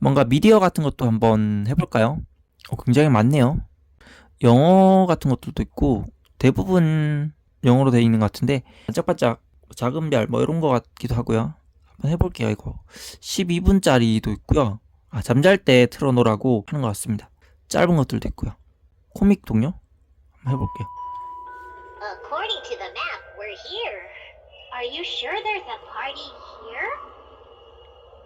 뭔가 미디어 같은 것도 한번 해볼까요? 어, 굉장히 많네요. 영어 같은 것들도 있고 대부분 영어로 되어 있는 것 같은데 반짝반짝 작은 별 뭐 이런 것 같기도 하고요. 한번 해볼게요 이거 12분짜리도 있고요. 아 잠잘 때 틀어놓으라고 하는 것 같습니다. 짧은 것들도 있고요. 코믹 동요 한번 해볼게요. According to the map, we're here. Are you sure there's a party here?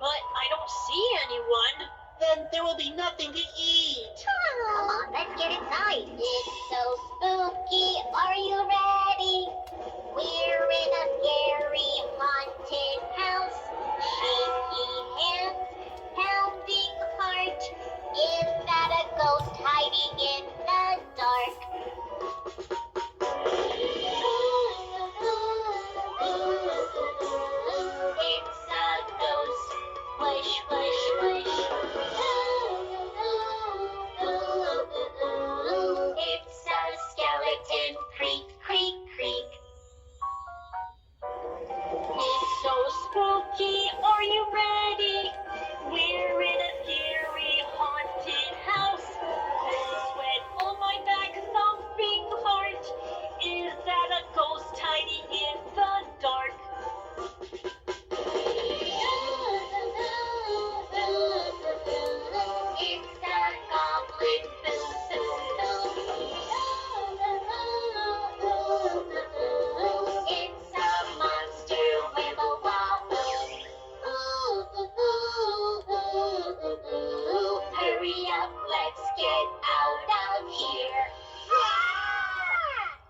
But I don't see anyone. Then there will be nothing to eat. Come on, let's get inside. It's so spooky. Are you ready? We're in a scary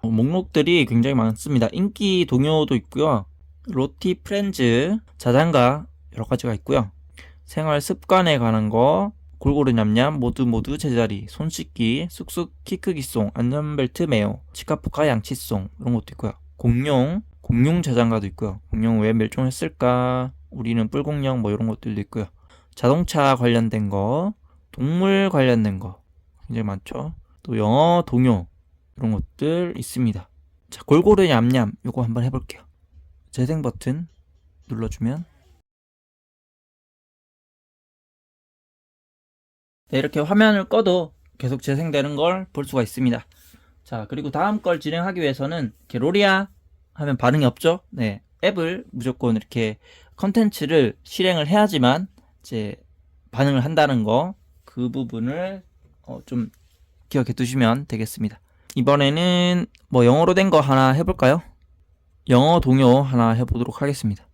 목록들이 굉장히 많습니다. 인기 동요도 있고요. 로티 프렌즈, 자장가 여러 가지가 있고요. 생활 습관에 관한 거, 골고루 냠냠, 모두 모두 제자리, 손 씻기, 쑥쑥 키 크기송, 안전벨트 매요, 치카푸카 양치송 이런 것도 있고요. 공룡, 공룡 자장가도 있고요. 공룡 왜 멸종했을까? 우리는 뿔공룡 뭐 이런 것들도 있고요. 자동차 관련된 거, 동물 관련된 거 굉장히 많죠. 또 영어 동요 이런 것들 있습니다. 자, 골고루 냠냠 요거 한번 해볼게요. 재생 버튼 눌러주면 네, 이렇게 화면을 꺼도 계속 재생되는 걸 볼 수가 있습니다. 자, 그리고 다음 걸 진행하기 위해서는 이렇게 로리아 하면 반응이 없죠? 네, 앱을 무조건 이렇게 컨텐츠를 실행을 해야지만 이제 반응을 한다는 거 그 부분을 어, 좀 기억해 두시면 되겠습니다. 이번에는 뭐 영어로 된 거 하나 해볼까요? 영어 동요 하나 해보도록 하겠습니다.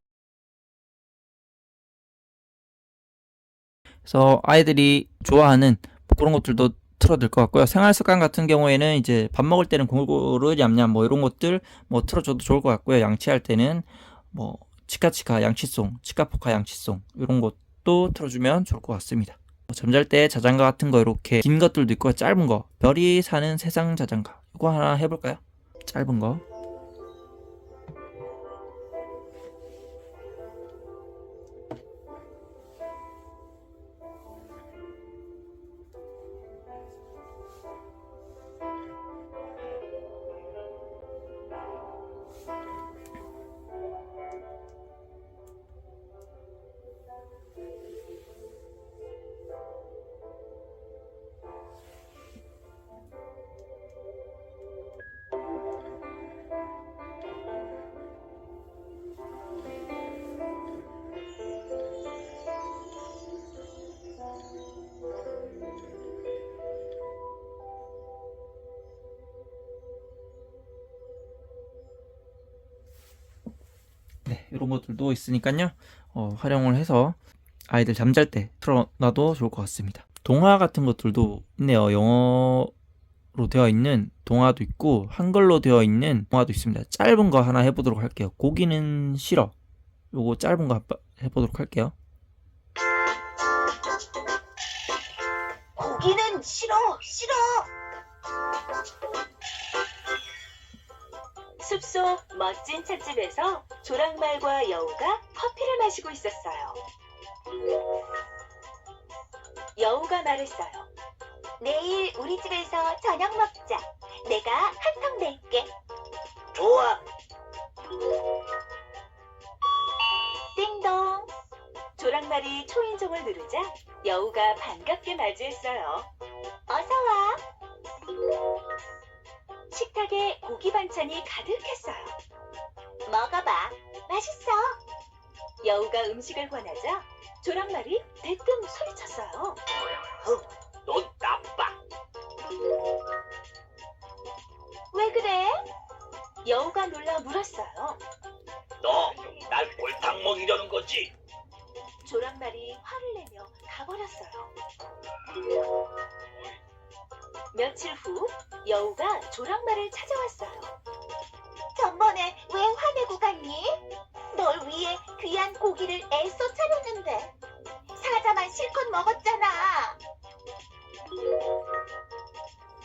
그래서 아이들이 좋아하는 뭐 그런 것들도 틀어둘 것 같고요. 생활 습관 같은 경우에는 이제 밥 먹을 때는 골고루 냠냠 뭐 이런 것들 뭐 틀어줘도 좋을 것 같고요. 양치할 때는 뭐 치카치카 양치송, 치카포카 양치송 이런 것도 틀어주면 좋을 것 같습니다. 뭐 잠잘 때 자장가 같은 거 이렇게 긴 것들도 있고 짧은 거. 별이 사는 세상 자장가. 이거 하나 해볼까요? 짧은 거 이런 것들도 있으니까요. 어, 활용을 해서 아이들 잠잘 때 틀어놔도 좋을 것 같습니다. 동화 같은 것들도 있네요. 영어로 되어 있는 동화도 있고 한글로 되어 있는 동화도 있습니다. 짧은 거 하나 해보도록 할게요. 고기는 싫어. 요거 짧은 거 해보도록 할게요. 고기는 싫어, 싫어. 숲속 멋진 찻집에서 조랑말과 여우가 커피를 마시고 있었어요. 여우가 말했어요. 내일 우리 집에서 저녁 먹자. 내가 한통 낼게. 좋아. 띵동. 조랑 조랑말이 초인종을 누르자 여우가 반갑게 맞이했어요. 식탁에 고기 반찬이 가득했어요. 먹어봐. 맛있어. 여우가 음식을 권하자 조랑말이 대뜸 소리쳤어요. 넌 나빠. 왜 그래? 여우가 놀라 물었어요. 너 날 골탕 먹이려는 거지? 조랑말이 화를 내며 가버렸어요. 며칠 후 여우가 조랑말을 찾아왔어요. 전번에 왜 화내고 갔니? 널 위해 귀한 고기를 애써 차렸는데 사자만 실컷 먹었잖아.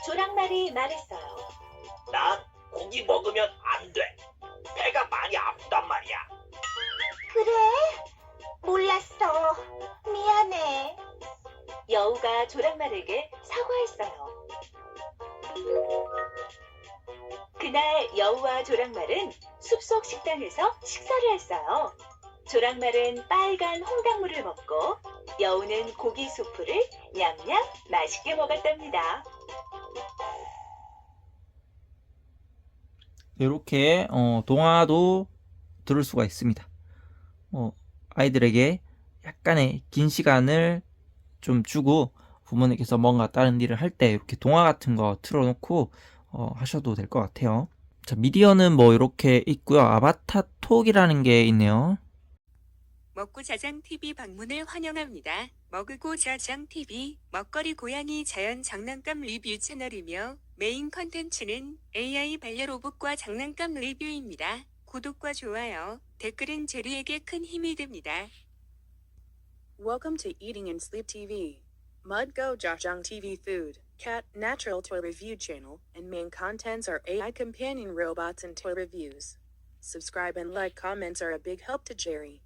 조랑말이 말했어요. 난 고기 먹으면 안 돼. 배가 많이 아프단 말이야. 그래? 몰랐어. 미안해. 여우가 조랑말에게 사과했어요. 그날 여우와 조랑말은 숲속 식당에서 식사를 했어요. 조랑말은 빨간 홍당무를 먹고 여우는 고기 수프를 냠냠 맛있게 먹었답니다. 이렇게 어, 동화도 들을 수가 있습니다. 어, 아이들에게 약간의 긴 시간을 좀 주고 부모님께서 뭔가 다른 일을 할 때 이렇게 동화 같은 거 틀어놓고 어, 하셔도 될 것 같아요. 자, 미디어는 뭐 이렇게 있고요. 아바타 톡이라는 게 있네요. 먹고 자장 TV 방문을 환영합니다. 먹으고 자장 TV 먹거리 고양이 자연 장난감 리뷰 채널이며 메인 컨텐츠는 AI 반려 로봇과 장난감 리뷰입니다. 구독과 좋아요, 댓글은 제리에게 큰 힘이 됩니다. Welcome to Eating and Sleep TV. Mud Go Jajang TV Food, Cat Natural Toy Review Channel, and main contents are AI companion robots and toy reviews. Subscribe and like comments are a big help to Jerry.